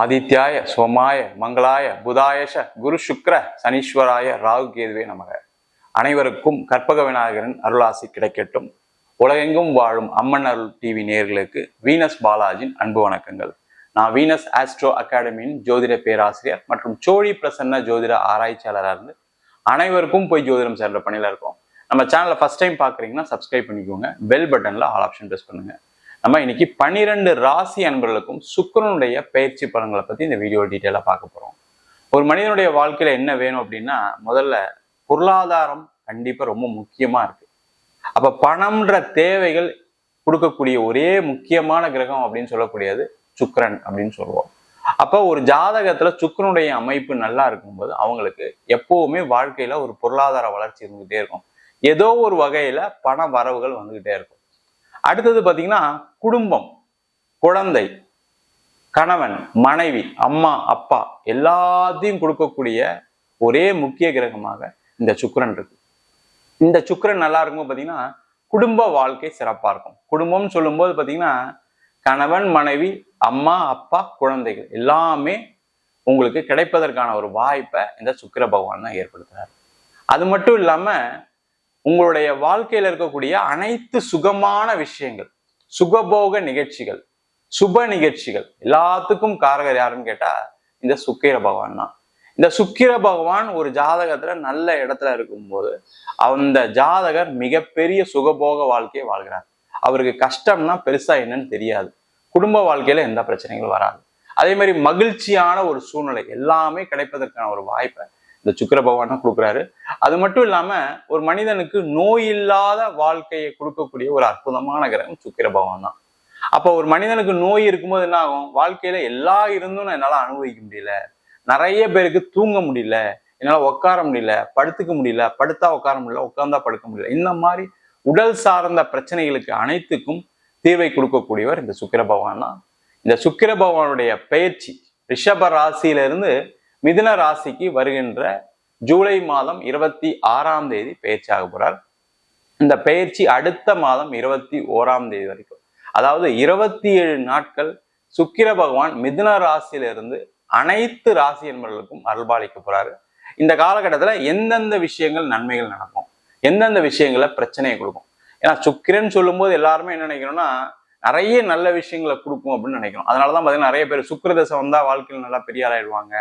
ஆதித்யாய சோமாய மங்களாய புதாயஷ குரு சுக்ர சனீஸ்வராய ராகு கேதுவே நமக. அனைவருக்கும் கற்பக விநாயகரின் அருளாசி கிடைக்கட்டும். உலகெங்கும் வாழும் அம்மன் அருள் டிவி நேர்களுக்கு வீனஸ் பாலாஜின் அன்பு வணக்கங்கள். நான் வீனஸ் ஆஸ்ட்ரோ அகாடமியின் ஜோதிட பேராசிரியர் மற்றும் சோழி பிரசன்ன ஜோதிட ஆராய்ச்சியாளராக இருந்து அனைவருக்கும் போய் ஜோதிடம் சேர்ந்த பணியில இருக்கோம். நம்ம சேனலை ஃபஸ்ட் டைம் பார்க்குறீங்கன்னா சப்ஸ்கிரைப் பண்ணிக்கோங்க. பெல் பட்டனில் ஆல் ஆப்ஷன் ப்ரெஸ் பண்ணுங்க. நம்ம இன்னைக்கு பன்னிரெண்டு ராசி அன்பர்களுக்கும் சுக்கரனுடைய பயிற்சி பலன்களை பற்றி இந்த வீடியோ டீட்டெயிலாக பார்க்க போகிறோம் ஒரு மனிதனுடைய வாழ்க்கையில் என்ன வேணும் அப்படின்னா முதல்ல பொருளாதாரம் கண்டிப்பாக ரொம்ப முக்கியமாக இருக்கு. அப்போ பணம்ன்ற தேவைகள் கொடுக்கக்கூடிய ஒரே முக்கியமான கிரகம் அப்படின்னு சொல்லக்கூடியது சுக்கரன் அப்படின்னு சொல்லுவோம். அப்போ ஒரு ஜாதகத்துல சுக்கரனுடைய அமைப்பு நல்லா இருக்கும்போது அவங்களுக்கு எப்பவுமே வாழ்க்கையில ஒரு பொருளாதார வளர்ச்சி இருந்துகிட்டே இருக்கும். ஏதோ ஒரு வகையில பண வரவுகள் வந்துகிட்டே இருக்கும். அடுத்தது பார்த்தீங்கன்னா குடும்பம் குழந்தை கணவன் மனைவி அம்மா அப்பா எல்லாத்தையும் கொடுக்கக்கூடிய ஒரே முக்கிய கிரகமாக இந்த சுக்கரன் இருக்கு. இந்த சுக்கிரன் நல்லா இருக்கும் பார்த்தீங்கன்னா குடும்ப வாழ்க்கை சிறப்பாக இருக்கும். குடும்பம்னு சொல்லும்போது பார்த்தீங்கன்னா கணவன் மனைவி அம்மா அப்பா குழந்தைகள் எல்லாமே உங்களுக்கு கிடைப்பதற்கான ஒரு வாய்ப்பை இந்த சுக்கிர பகவான் தான் ஏற்படுத்துறாரு. அது மட்டும் இல்லாமல் உங்களுடைய வாழ்க்கையில இருக்கக்கூடிய அனைத்து சுகமான விஷயங்கள் சுகபோக நிகழ்ச்சிகள் சுப நிகழ்ச்சிகள் எல்லாத்துக்கும் காரகர் யாருன்னு கேட்டா இந்த சுக்கிர பகவான் தான். இந்த சுக்கிர பகவான் ஒரு ஜாதகத்துல நல்ல இடத்துல இருக்கும்போது அந்த ஜாதகர் மிகப்பெரிய சுகபோக வாழ்க்கையை வாழ்கிறார். அவருக்கு கஷ்டம்னா பெருசா என்னன்னு தெரியாது. குடும்ப வாழ்க்கையில எந்த பிரச்சனைகளும் வராது. அதே மாதிரி மகிழ்ச்சியான ஒரு சூழ்நிலை எல்லாமே கிடைப்பதற்கான ஒரு வாய்ப்பை இந்த சுக்கர பகவான் தான் கொடுக்குறாரு. அது மட்டும் இல்லாம ஒரு மனிதனுக்கு நோய் இல்லாத வாழ்க்கையை கொடுக்கக்கூடிய ஒரு அற்புதமான கிரகம் சுக்கிர பகவான் தான். அப்போ ஒரு மனிதனுக்கு நோய் இருக்கும்போது என்ன ஆகும்? வாழ்க்கையில எல்லா இருந்தும் என்னால அனுபவிக்க முடியல. நிறைய பேருக்கு தூங்க முடியல. என்னால உட்கார முடியல. படுத்துக்க முடியல. படுத்தா உட்கார முடியல. உட்கார்ந்தா படுக்க முடியல. இந்த மாதிரி உடல் சார்ந்த பிரச்சனைகளுக்கு அனைத்துக்கும் தீர்வை கொடுக்கக்கூடியவர் இந்த சுக்கிர பகவான் தான். இந்த சுக்கிர பகவானுடைய பயிற்சி ரிஷப ராசியிலிருந்து மிதுன ராசிக்கு வருகின்ற ஜூலை மாதம் இருபத்தி ஆறாம் தேதி பயிற்சியாக போறார். இந்த பயிற்சி அடுத்த மாதம் இருபத்தி ஓராம் தேதி வரைக்கும். அதாவது இருபத்தி ஏழு நாட்கள் சுக்கிர பகவான் மிதுன ராசியிலிருந்து அனைத்து ராசி என்பவர்களுக்கும் அருள்பாலிக்க போறாரு. இந்த காலகட்டத்துல எந்தெந்த விஷயங்கள் நன்மைகள் நடக்கும்? எந்தெந்த விஷயங்கள பிரச்சனையை கொடுக்கும்? ஏன்னா சுக்கிரன் சொல்லும்போது எல்லாருமே என்ன நினைக்கிறோம்னா நிறைய நல்ல விஷயங்களை கொடுக்கும் அப்படின்னு நினைக்கிறோம் அதனாலதான் பாத்தீங்கன்னா நிறைய பேர் சுக்கிரதசை வந்தா வாழ்க்கையில் நல்லா பெரிய ஆளாயிடுவாங்க.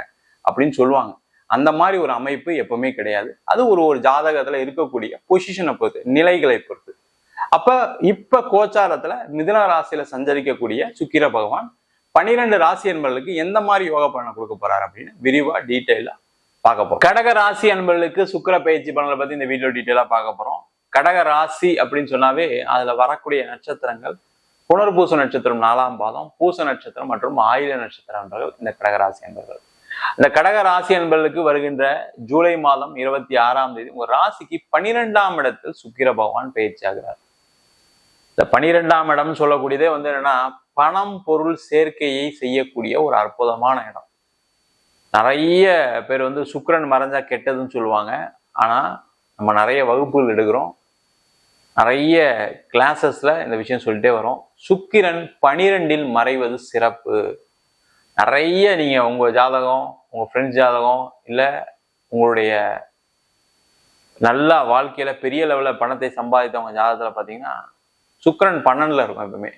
அப்படின்னு சொல்லுவாங்க. அந்த மாதிரி ஒரு அமைப்பு எப்பவுமே கிடையாது. அது ஒரு ஒரு ஜாதகத்துல இருக்கக்கூடிய பொசிஷனை பொறுத்து நிலைகளை பொறுத்து. அப்ப இப்ப கோச்சாரத்துல மிதுன ராசியில சஞ்சரிக்கக்கூடிய சுக்கிர பகவான் பனிரெண்டு ராசி என்பவர்களுக்கு எந்த மாதிரி யோக பலனை கொடுக்க போறாரு அப்படின்னு விரிவா டீட்டெயிலா பார்க்க போறோம். கடக ராசி அன்பர்களுக்கு சுக்கிர பயிற்சி பலனை பத்தி இந்த வீடியோ டீட்டெயிலா பார்க்க போறோம். கடக ராசி அப்படின்னு சொன்னாவே அதுல வரக்கூடிய நட்சத்திரங்கள் புனர்பூச நட்சத்திரம் நாலாம் பாதம் பூச நட்சத்திரம் மற்றும் ஆயுத நட்சத்திரம் என்பவர்கள் இந்த கடகராசி என்பவர்கள் இந்த கடக ராசி என்பவர்களுக்கு வருகின்ற ஜூலை மாதம் இருபத்தி ஆறாம் தேதி உங்க ராசிக்கு பனிரெண்டாம் இடத்தில் சுக்கிர பகவான் பயிற்சியாகிறார் இந்த பனிரெண்டாம் இடம் சொல்லக்கூடியதே வந்து என்னன்னா பணம் பொருள் சேர்க்கையை செய்யக்கூடிய ஒரு அற்புதமான இடம். நிறைய பேர் வந்து சுக்கிரன் மறைஞ்சா கெட்டதுன்னு சொல்லுவாங்க. ஆனா நம்ம நிறைய வகுப்புகள் எடுக்கிறோம். நிறைய கிளாஸஸில் இந்த விஷயம் சொல்லிட்டே வரோம். சுக்கிரன் பனிரெண்டில் மறைவது சிறப்பு. நிறைய நீங்க உங்க ஜாதகம் உங்க ஃப்ரெண்ட்ஸ் ஜாதகம் இல்ல உங்களுடைய நல்லா வாழ்க்கையில பெரிய லெவலில் பணத்தை சம்பாதித்தவங்க ஜாதகத்துல பாத்தீங்கன்னா சுக்கரன் பன்னெண்டுல இருக்கும் எப்பவுமே.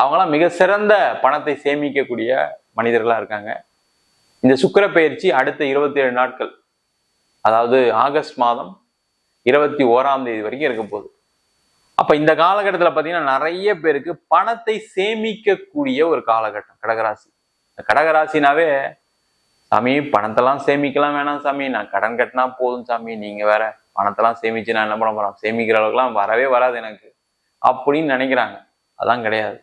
அவங்களாம் மிக சிறந்த பணத்தை சேமிக்கக்கூடிய மனிதர்களா இருக்காங்க. இந்த சுக்கர பயிற்சி அடுத்த இருபத்தி ஏழு நாட்கள் அதாவது ஆகஸ்ட் மாதம் இருபத்தி ஓராம் தேதி வரைக்கும் இருக்க போகுது. அப்ப இந்த காலகட்டத்துல பாத்தீங்கன்னா நிறைய பேருக்கு பணத்தை சேமிக்கக்கூடிய ஒரு காலகட்டம் கடகராசி. கடகராசினாவே சாமி பணத்தெல்லாம் சேமிக்கலாம் வேணாம் சாமி. நான் கடன் கட்டினா போதும் சாமி. நீங்கள் வேற பணத்தெல்லாம் சேமிச்சு நான் என்ன பண்ண போறேன்? சேமிக்கிற அளவுக்குலாம் வரவே வராது எனக்கு. அப்படின்னு நினைக்கிறாங்க. அதான் கிடையாது.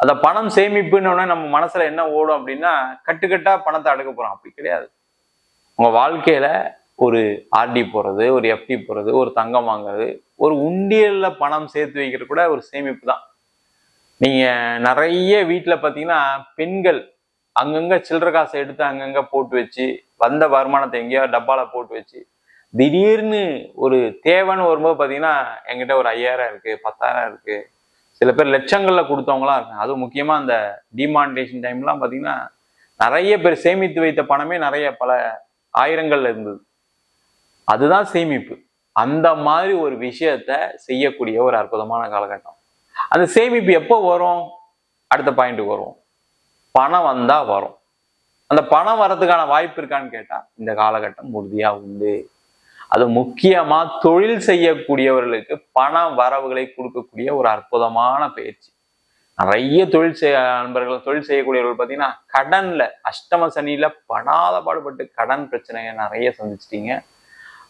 அந்த பணம் சேமிப்புன்னு நம்ம மனசில் என்ன ஓடும் அப்படின்னா கட்டுக்கட்டா பணத்தை அடுக்க போகிறோம் அப்படி கிடையாது. உங்கள் வாழ்க்கையில ஒரு ஆர்டி போடுறது ஒரு எஃப்டி போடுறது ஒரு தங்கம் வாங்குறது ஒரு உண்டியலில் பணம் சேர்த்து வைக்கிறது கூட ஒரு சேமிப்பு தான். நீங்கள் நிறைய வீட்டில் பார்த்தீங்கன்னா பெண்கள் அங்கங்க சில்லற காசை எடுத்து அங்கங்க போட்டு வச்சு வந்த வருமானத்தை எங்கேயோ டப்பால போட்டு வச்சு திடீர்னு ஒரு தேவைன்னு வரும்போது பார்த்தீங்கன்னா எங்கிட்ட ஒரு ஐயாயிரம் இருக்கு பத்தாயிரம் இருக்கு. சில பேர் லட்சங்களில் கொடுத்தவங்களாம் இருக்காங்க. அதுவும் முக்கியமாக அந்த டிமானிட்டேஷன் டைம்லாம் பார்த்தீங்கன்னா நிறைய பேர் சேமித்து வைத்த பணமே நிறைய பல ஆயிரங்கள்ல இருந்தது. அதுதான் சேமிப்பு. அந்த மாதிரி ஒரு விஷயத்த செய்யக்கூடிய ஒரு அற்புதமான காலகட்டம். அந்த சேமிப்பு எப்போ வரும்? அடுத்த பாயிண்ட்டுக்கு வரும் பணம் வந்தா வரும். அந்த பணம் வரதுக்கான வாய்ப்பு இருக்கான்னு கேட்டா இந்த காலகட்டம் உறுதியா உண்டு. அது முக்கியமா தொழில் செய்யக்கூடியவர்களுக்கு பண வரவுகளை கொடுக்கக்கூடிய ஒரு அற்புதமான பயிற்சி. நிறைய தொழில் செய்ய நண்பர்கள் தொழில் செய்யக்கூடியவர்கள் பார்த்தீங்கன்னா கடன்ல அஷ்டம சனியில படாத பாடுபட்டு கடன் பிரச்சனையை நிறைய சந்திச்சிட்டீங்க.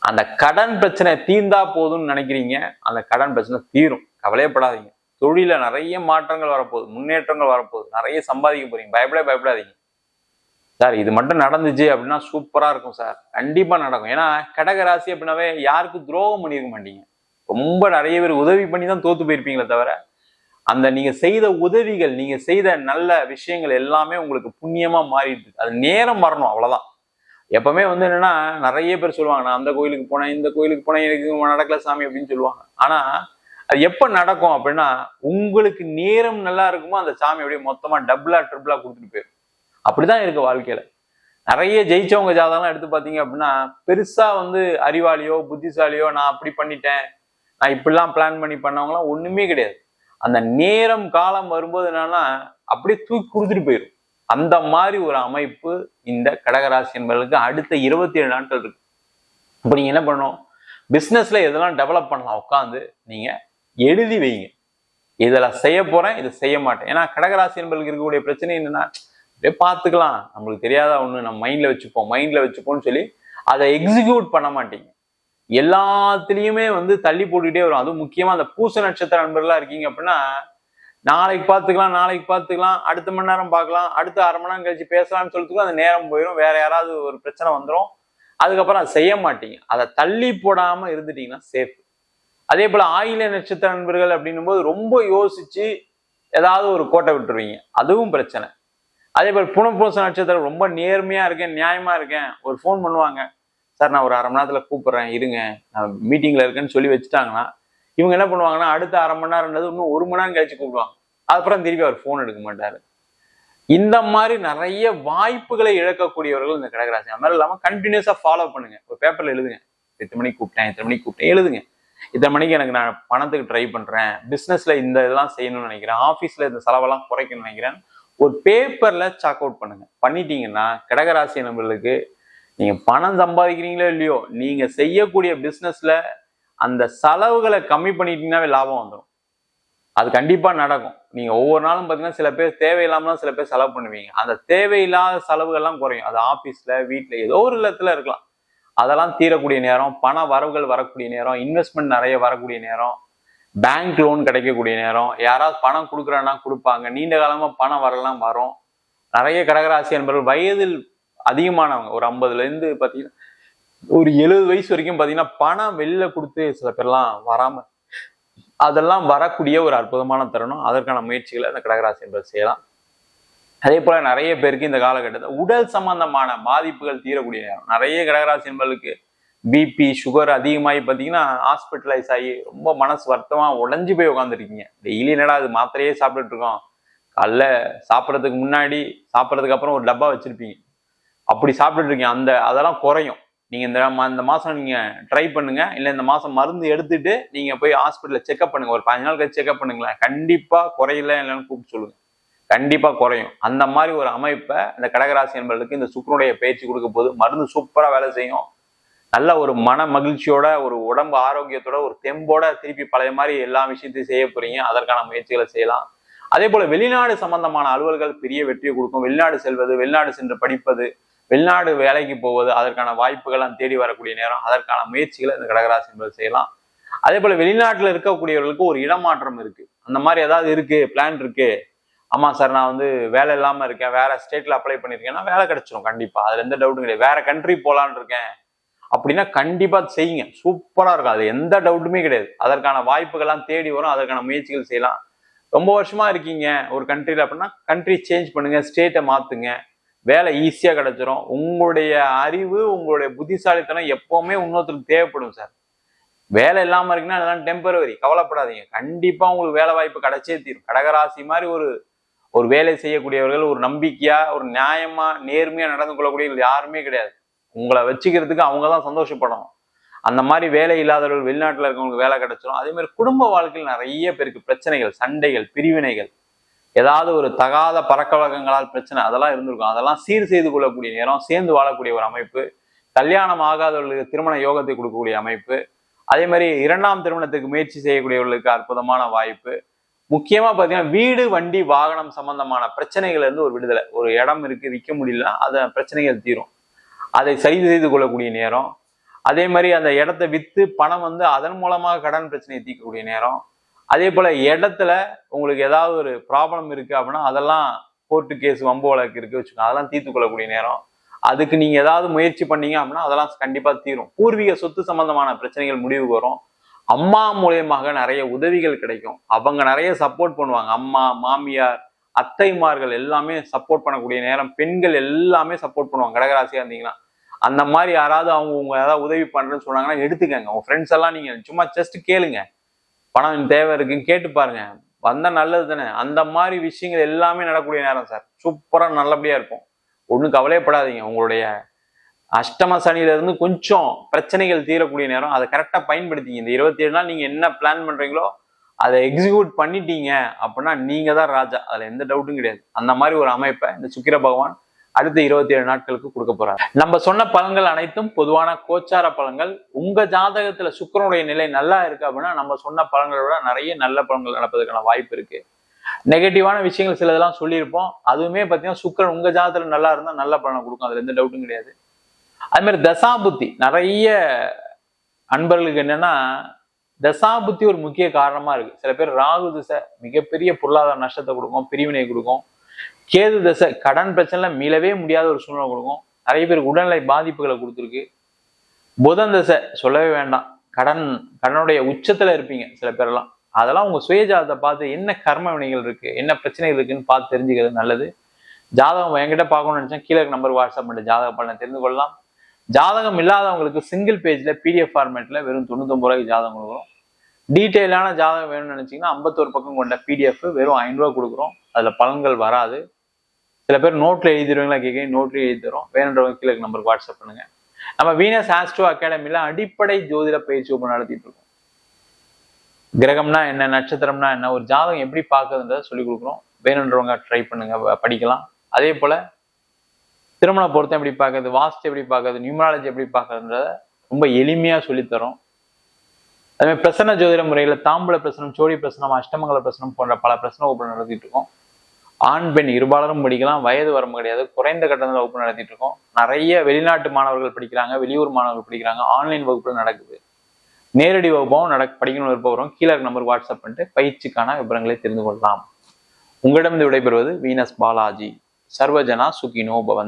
அந்த கடன் பிரச்சனை தீர்ந்தா போதும்னு நினைக்கிறீங்க. அந்த கடன் பிரச்சனை தீரும். கவலையப்படாதீங்க. தொழில நிறைய மாற்றங்கள் வரப்போகுது முன்னேற்றங்கள் வரப்போகுது. நிறைய சம்பாதிக்க போறீங்க. பயப்படே பயப்படாதீங்க. சார் இது மட்டும் நடந்துச்சு அப்படின்னா சூப்பரா இருக்கும் சார். கண்டிப்பா நடக்கும். ஏன்னா கடக ராசி அப்படின்னாவே யாருக்கும் துரோகம் பண்ணியிருக்க மாட்டீங்க. ரொம்ப நிறைய பேர் உதவி பண்ணி தான் தோத்து போயிருப்பீங்களே தவிர அந்த நீங்க செய்த உதவிகள் நீங்க செய்த நல்ல விஷயங்கள் எல்லாமே உங்களுக்கு புண்ணியமா மாறிடுது. அது நேரம் வரணும் அவ்வளவுதான். எப்பவுமே வந்து என்னன்னா நிறைய பேர் சொல்லுவாங்க நான் அந்த கோயிலுக்கு போனேன் இந்த கோயிலுக்கு போனேன் எனக்கு நடக்கல சாமி அப்படின்னு சொல்லுவாங்க. ஆனா அது எப்போ நடக்கும் அப்படின்னா உங்களுக்கு நேரம் நல்லா இருக்குமோ அந்த சாமி அப்படியே மொத்தமாக டபுளா ட்ரிபிளா கொடுத்துட்டு போயிடும் அப்படிதான் இருக்கு வாழ்க்கையில. நிறைய ஜெயிச்சவங்க ஜாதகம்லாம் எடுத்து பார்த்தீங்க அப்படின்னா பெருசா வந்து அறிவாளியோ புத்திசாலியோ நான் அப்படி பண்ணிட்டேன் நான் இப்படிலாம் பிளான் பண்ணி பண்ணவங்களாம் ஒண்ணுமே கிடையாது. அந்த நேரம் காலம் வரும்போது என்னன்னா அப்படியே தூக்கி கொடுத்துட்டு போயிடும் அந்த மாதிரி ஒரு அமைப்பு இந்த கடகராசி என்பதற்கு அடுத்த இருபத்தி ஏழு நாட்கள் இருக்கு. இப்போ நீங்க என்ன பண்ணணும்? பிஸ்னஸ்ல எதெல்லாம் டெவலப் பண்ணலாம்? உட்காந்து நீங்க எழுதி வைங்க. இதில் செய்ய போறேன் இதை செய்ய மாட்டேன். ஏன்னா கடகராசி என்பவர்களுக்கு இருக்கக்கூடிய பிரச்சனை என்னன்னா அப்படியே பார்த்துக்கலாம். நம்மளுக்கு தெரியாத ஒன்று நம்ம மைண்ட்ல வச்சுப்போம் மைண்ட்ல வச்சுப்போம்னு சொல்லி அதை எக்ஸிக்யூட் பண்ண மாட்டீங்க. எல்லாத்துலேயுமே வந்து தள்ளி போட்டுக்கிட்டே வரும். அதுவும் முக்கியமா அந்த பூச நட்சத்திர நண்பர்களாக இருக்கீங்க அப்படின்னா நாளைக்கு பார்த்துக்கலாம் நாளைக்கு பார்த்துக்கலாம் அடுத்த மணி நேரம் பார்க்கலாம் அடுத்த அரை மணி நேரம் கழிச்சு பேசலாம்னு சொல்லிட்டு அந்த நேரம் போயிடும் வேற யாராவது ஒரு பிரச்சனை வந்துடும் அதுக்கப்புறம் அதை செய்ய மாட்டீங்க. அதை தள்ளி போடாமல் இருந்துட்டீங்கன்னா சேஃப் அதே போல் ஆயில நட்சத்திர நண்பர்கள் அப்படின்னும் போது ரொம்ப யோசிச்சு ஏதாவது ஒரு கோட்டை விட்டுருவீங்க. அதுவும் பிரச்சனை. அதே போல் புனப்பூச நட்சத்திரம் ரொம்ப நேர்மையாக இருக்கேன் நியாயமாக இருக்கேன். ஒரு ஃபோன் பண்ணுவாங்க. சார் நான் ஒரு அரை மணி நேரத்தில் கூப்பிட்றேன் இருங்க. நான் மீட்டிங்கில் இருக்கேன்னு சொல்லி வச்சுட்டாங்கன்னா இவங்க என்ன பண்ணுவாங்கன்னா அடுத்த அரை மணி நேரம்ன்றது இன்னும் ஒரு மணி நேரம் கழிச்சு கூப்பிடுவாங்க. அதுக்கப்புறம் திருப்பி அவர் ஃபோன் எடுக்க மாட்டார். இந்த மாதிரி நிறைய வாய்ப்புகளை இழக்கக்கூடியவர்கள் இந்த கடகராசி. அது மாதிரி இல்லாமல் கண்டினியூஸாக ஃபாலோ பண்ணுங்க. ஒரு பேப்பரில் எழுதுங்க. எத்தனை மணிக்கு கூப்பிட்டேன் எத்தனை மணிக்கு கூப்பிட்டேன் எழுதுங்க. இத்தனை மணிக்கு எனக்கு நான் பணத்துக்கு ட்ரை பண்றேன். பிஸ்னஸில் இந்த இதெல்லாம் செய்யணும்னு நினைக்கிறேன். ஆஃபீஸ்ல இந்த செலவெல்லாம் குறைக்கணும்னு நினைக்கிறேன். ஒரு பேப்பர்ல சாக் அவுட் பண்ணுங்க. பண்ணிட்டீங்கன்னா கடகராசி நம்மளுக்கு நீங்க பணம் சம்பாதிக்கிறீங்களோ இல்லையோ நீங்க செய்யக்கூடிய பிஸ்னஸில் அந்த செலவுகளை கம்மி பண்ணிட்டீங்கன்னாவே லாபம் வந்துடும் அது கண்டிப்பா நடக்கும். நீங்க ஒவ்வொரு நாளும் பாத்தீங்கன்னா சில பேர் தேவையில்லாமலாம் சில பேர் செலவு பண்ணுவீங்க. அந்த தேவையில்லாத செலவுகள்லாம் குறையும். அது ஆபீஸ்ல வீட்டில் ஏதோ ஒரு இடத்துல இருக்கலாம். அதெல்லாம் தீரக்கூடிய நேரம் பண வரவுகள் வரக்கூடிய நேரம் இன்வெஸ்ட்மெண்ட் நிறைய வரக்கூடிய நேரம் பேங்க் லோன் கிடைக்கக்கூடிய நேரம் யாராவது பணம் கொடுக்குறேன்னா கொடுப்பாங்க. நீண்ட காலமா பணம் வரலாம் வரும். நிறைய கடகராசி என்பவர்கள் வயதில் அதிகமானவங்க. ஒரு ஐம்பதுலேருந்து இருந்து பாத்தீங்கன்னா ஒரு எழுபது வயசு வரைக்கும் பாத்தீங்கன்னா பணம் வெளில கொடுத்து சில பேர்லாம் வராம அதெல்லாம் வரக்கூடிய ஒரு அற்புதமான தருணம். அதற்கான முயற்சிகளை அந்த கடகராசி என்பது செய்யலாம். அதே போல நிறைய பேருக்கு இந்த காலகட்டத்தில் உடல் சம்பந்தமான பாதிப்புகள் தீரக்கூடிய நேரம். நிறைய கடகராசி என்பவர்களுக்கு பிபி சுகர் அதிகமாகி பார்த்தீங்கன்னா ஹாஸ்பிட்டலைஸ் ஆகி ரொம்ப மனசு வருத்தமாக உடஞ்சி போய் உட்காந்துருக்கீங்க டெய்லி என்னடா அது மாத்திரையே சாப்பிட்டுட்டு இருக்கோம். காலைல சாப்பிட்றதுக்கு முன்னாடி சாப்பிட்றதுக்கு அப்புறம் ஒரு டப்பா வச்சுருப்பீங்க. அப்படி சாப்பிட்டுட்டு இருக்கீங்க. அந்த அதெல்லாம் குறையும். நீங்கள் இந்த மா- இந்த மாதம் நீங்கள் ட்ரை பண்ணுங்கள் இல்லை இந்த மாதம் மருந்து எடுத்துகிட்டு நீங்கள் போய் ஹாஸ்பிட்டலில் செக்அப் பண்ணுங்கள் ஒரு பதினஞ்சு நாள் கழிச்சு செக்அப் பண்ணுங்களேன். கண்டிப்பாக குறையல இல்லைன்னு கூப்பிட்டு சொல்லுங்கள் கண்டிப்பா குறையும். அந்த மாதிரி ஒரு அமைப்பை இந்த கடகராசி என்பதற்கு இந்த சுக்கரனுடைய பயிற்சி கொடுக்க போது மருந்து சூப்பரா வேலை செய்யும். நல்ல ஒரு மன மகிழ்ச்சியோட ஒரு உடம்பு ஆரோக்கியத்தோட ஒரு தெம்போட திருப்பி பழைய மாதிரி எல்லா விஷயத்தையும் செய்ய போறீங்க. அதற்கான முயற்சிகளை செய்யலாம். அதே போல வெளிநாடு சம்பந்தமான அலுவல்கள் பெரிய வெற்றியை கொடுக்கும். வெளிநாடு செல்வது வெளிநாடு சென்று படிப்பது வெளிநாடு வேலைக்கு போவது அதற்கான வாய்ப்புகள்லாம் தேடி வரக்கூடிய நேரம். அதற்கான முயற்சிகளை இந்த கடகராசி என்பது செய்யலாம். அதே போல வெளிநாட்டில் இருக்கக்கூடியவர்களுக்கு ஒரு இடமாற்றம் இருக்கு. அந்த மாதிரி ஏதாவது இருக்கு பிளான் இருக்கு. ஆமாம் சார் நான் வந்து வேலை இல்லாமல் இருக்கேன். வேற ஸ்டேட்டில் அப்ளை பண்ணியிருக்கேன்னா வேலை கிடைச்சிரும் கண்டிப்பாக அதில் எந்த டவுட்டும் கிடையாது. வேற கண்ட்ரி போகலான் இருக்கேன். அப்படின்னா கண்டிப்பாக செய்யுங்க. சூப்பராக இருக்கும். அது எந்த டவுட்டுமே கிடையாது. அதற்கான வாய்ப்புகள்லாம் தேடி வரும். அதற்கான முயற்சிகள் செய்யலாம். ரொம்ப வருஷமாக இருக்கீங்க ஒரு கண்ட்ரியில் அப்படின்னா கண்ட்ரி சேஞ்ச் பண்ணுங்கள் ஸ்டேட்டை மாற்றுங்க வேலை ஈஸியாக கிடைச்சிரும். உங்களுடைய அறிவு உங்களுடைய புத்திசாலித்தனம் எப்போவுமே இன்னொருத்தருக்கு தேவைப்படும் சார். வேலை இல்லாமல் இருக்குன்னா அதெல்லாம் டெம்பரவரி கவலைப்படாதீங்க. கண்டிப்பாக உங்களுக்கு வேலை வாய்ப்பு கிடைச்சே தீரும். கடகராசி மாதிரி ஒரு ஒரு வேலை செய்யக்கூடியவர்கள் ஒரு நம்பிக்கையா ஒரு நியாயமா நேர்மையா நடந்து கொள்ளக்கூடியவர்கள் யாருமே கிடையாது. உங்களை வச்சுக்கிறதுக்கு அவங்க தான் சந்தோஷப்படணும். அந்த மாதிரி வேலை இல்லாதவர்கள் வெளிநாட்டில் இருக்கவங்களுக்கு வேலை கிடைச்சிடும் அதே மாதிரி குடும்ப வாழ்க்கையில் நிறைய பேருக்கு பிரச்சனைகள் சண்டைகள் பிரிவினைகள் ஏதாவது ஒரு தகாத பழக்க வழக்கங்களால் பிரச்சனை அதெல்லாம் இருந்திருக்கும். அதெல்லாம் சீர் செய்து கொள்ளக்கூடிய நேரம் சேர்ந்து வாழக்கூடிய ஒரு அமைப்பு. கல்யாணம் ஆகாதவர்களுக்கு திருமண யோகத்தை கொடுக்கக்கூடிய அமைப்பு. அதே மாதிரி இரண்டாம் திருமணத்துக்கு முயற்சி செய்யக்கூடியவர்களுக்கு அற்புதமான வாய்ப்பு. முக்கியமா பாத்தீங்கன்னா வீடு வண்டி வாகனம் சம்பந்தமான பிரச்சனைகள்லேருந்து ஒரு விடுதலை. ஒரு இடம் இருக்கு விற்க முடியல அதை பிரச்சனைகள் தீரும். அதை சரி செய்து கொள்ளக்கூடிய நேரம். அதே மாதிரி அந்த இடத்த வித்து பணம் வந்து அதன் மூலமாக கடன் பிரச்சனையை தீர்க்கக்கூடிய நேரம். அதே போல இடத்துல உங்களுக்கு ஏதாவது ஒரு ப்ராப்ளம் இருக்கு அப்படின்னா அதெல்லாம் கோர்ட்டு கேஸ் வம்பு வழக்கு இருக்கு வச்சுக்கோங்க. அதெல்லாம் தீர்த்து கொள்ளக்கூடிய நேரம். அதுக்கு நீங்க ஏதாவது முயற்சி பண்ணீங்க அப்படின்னா அதெல்லாம் கண்டிப்பா தீரும். பூர்வீக சொத்து சம்பந்தமான பிரச்சனைகள் முடிவுக்கு வரும். அம்மா மூலியமாக நிறைய உதவிகள் கிடைக்கும். அவங்க நிறைய சப்போர்ட் பண்ணுவாங்க. அம்மா மாமியார் அத்தைமார்கள் எல்லாமே சப்போர்ட் பண்ணக்கூடிய நேரம் பெண்கள் எல்லாமே சப்போர்ட் பண்ணுவாங்க. கடகராசியா இருந்தீங்கன்னா. அந்த மாதிரி யாராவது அவங்க உங்க ஏதாவது உதவி பண்றேன்னு சொன்னாங்கன்னா எடுத்துக்கங்க. உங்க ஃப்ரெண்ட்ஸ் எல்லாம் நீங்க சும்மா ஜஸ்ட் கேளுங்க. பணம் தேவை இருக்குன்னு கேட்டு பாருங்க. வந்தா நல்லது தானே. அந்த மாதிரி விஷயங்கள் எல்லாமே நடக்கூடிய நேரம் சார். சூப்பரா நல்லபடியா இருக்கும். ஒன்றும் கவலையப்படாதீங்க. உங்களுடைய அஷ்டம சனியில இருந்து கொஞ்சம் பிரச்சனைகள் தீரக்கூடிய நேரம். அதை கரெக்டா பயன்படுத்திங்க இந்த இருபத்தி ஏழு நாள் நீங்க என்ன பிளான் பண்றீங்களோ அதை எக்ஸிக்யூட் பண்ணிட்டீங்க அப்படின்னா நீங்க தான் ராஜா. அதுல எந்த டவுட்டும் கிடையாது. அந்த மாதிரி ஒரு அமைப்பை இந்த சுக்கிர பகவான் அடுத்த இருபத்தி ஏழு நாட்களுக்கு கொடுக்க போறாரு. நம்ம சொன்ன பலன்கள் அனைத்தும் பொதுவான கோச்சார பலன்கள். உங்க ஜாதகத்துல சுக்கரனுடைய நிலை நல்லா இருக்கு அப்படின்னா நம்ம சொன்ன பலன்களை விட நிறைய நல்ல பலன்கள் நடப்பதற்கான வாய்ப்பு இருக்கு. நெகட்டிவான விஷயங்கள் சிலதெல்லாம் சொல்லியிருப்போம். அதுவுமே பார்த்தீங்கன்னா சுக்கிரன் உங்க ஜாதகத்துல நல்லா இருந்தா நல்ல பலனை கொடுக்கும். அதுல எந்த டவுட்டும் கிடையாது. அது மாதிரி தசாபுத்தி. நிறைய அன்பர்களுக்கு என்னன்னா தசாபுத்தி ஒரு முக்கிய காரணமா இருக்கு. சில பேர் ராகு திசை மிகப்பெரிய பொருளாதார நஷ்டத்தை கொடுக்கும் பிரிவினை கொடுக்கும். கேது திசை கடன் பிரச்சனை மீளவே முடியாத ஒரு சூழ்நிலை கொடுக்கும். நிறைய பேருக்கு உடல்நிலை பாதிப்புகளை கொடுத்துருக்கு. புதன் தசை சொல்லவே வேண்டாம். கடன் கடனுடைய உச்சத்துல இருப்பீங்க சில பேரெல்லாம். அதெல்லாம் உங்க சுயஜாதத்தை பார்த்து என்ன கர்ம வினைகள் இருக்கு என்ன பிரச்சனைகள் இருக்குன்னு பார்த்து தெரிஞ்சுக்கிறது நல்லது. ஜாதகம் என்கிட்ட பார்க்கணும்னு நினைச்சா கீழே நம்பர் வாட்ஸ்அப் பண்ணி ஜாதக பலனை தெரிந்து கொள்ளலாம். ஜாதகம் இல்லாதவங்களுக்கு சிங்கிள் பேஜ்ல பிடிஎஃப் ஃபார்மேட்ல வெறும் தொண்ணூத்தொம்பது ரூபாய்க்கு ஜாதகம் கொடுக்குறோம். டீட்டெயிலான ஜாதகம் வேணும்னு நினைச்சீங்கன்னா ஐம்பத்தோரு பக்கம் கொண்ட பிடிஎஃப் வெறும் ஐநூறுரூவா கொடுக்குறோம். அதுல பலன்கள் வராது. சில பேர் நோட்ல எழுதிடுவீங்களா கேட்குறீங்க நோட்லயும் எழுதி தரோம் வேணுன்றவங்க கீழே நம்பருக்கு வாட்ஸ்அப் பண்ணுங்க. நம்ம வீனஸ் ஆஸ்ட்ரோ அகாடமியில் அடிப்படை ஜோதிட பயிற்சி வகுப்பு நடத்திட்டு இருக்கோம். கிரகம்னா என்ன நட்சத்திரம்னா என்ன ஒரு ஜாதகம் எப்படி பார்க்கறதுன்றத சொல்லி கொடுக்குறோம். வேணுன்றவங்க ட்ரை பண்ணுங்க படிக்கலாம். அதே போல திருமண பொருத்தம் எப்படி பார்க்குறது? வாஸ்து எப்படி பார்க்குறது? நியூமராலஜி எப்படி பார்க்குறதுன்றத ரொம்ப எளிமையா சொல்லித்தரும். அதே பிரசன பிரசன்ன ஜோதிட முறையில தாம்பூல பிரசனம் சோழி பிரசனம் அஷ்டமங்கல பிரசனம் போன்ற பல பிரசன வகுப்பு நடத்திட்டு இருக்கோம். ஆண் பெண் இருபாலரும் படிக்கலாம் வயது வரம்பு கிடையாது குறைந்த கட்டணத்தில் வகுப்பு நடத்திட்டு இருக்கோம். நிறைய வெளிநாட்டு மாணவர்கள் படிக்கிறாங்க வெளியூர் மாணவர்கள் படிக்கிறாங்க ஆன்லைன் வகுப்புல நடக்குது. நேரடி வகுப்பாகவும் நட படிக்கணும்னு இருப்பவரும் கீழே நம்பர் வாட்ஸ்அப் பண்ணிட்டு பயிற்சிக்கான விவரங்களை தெரிந்து கொள்ளலாம். உங்களிடம் விடைபெறுவது வீனஸ் பாலாஜி. சர்வஜனா சுகினோ பவன்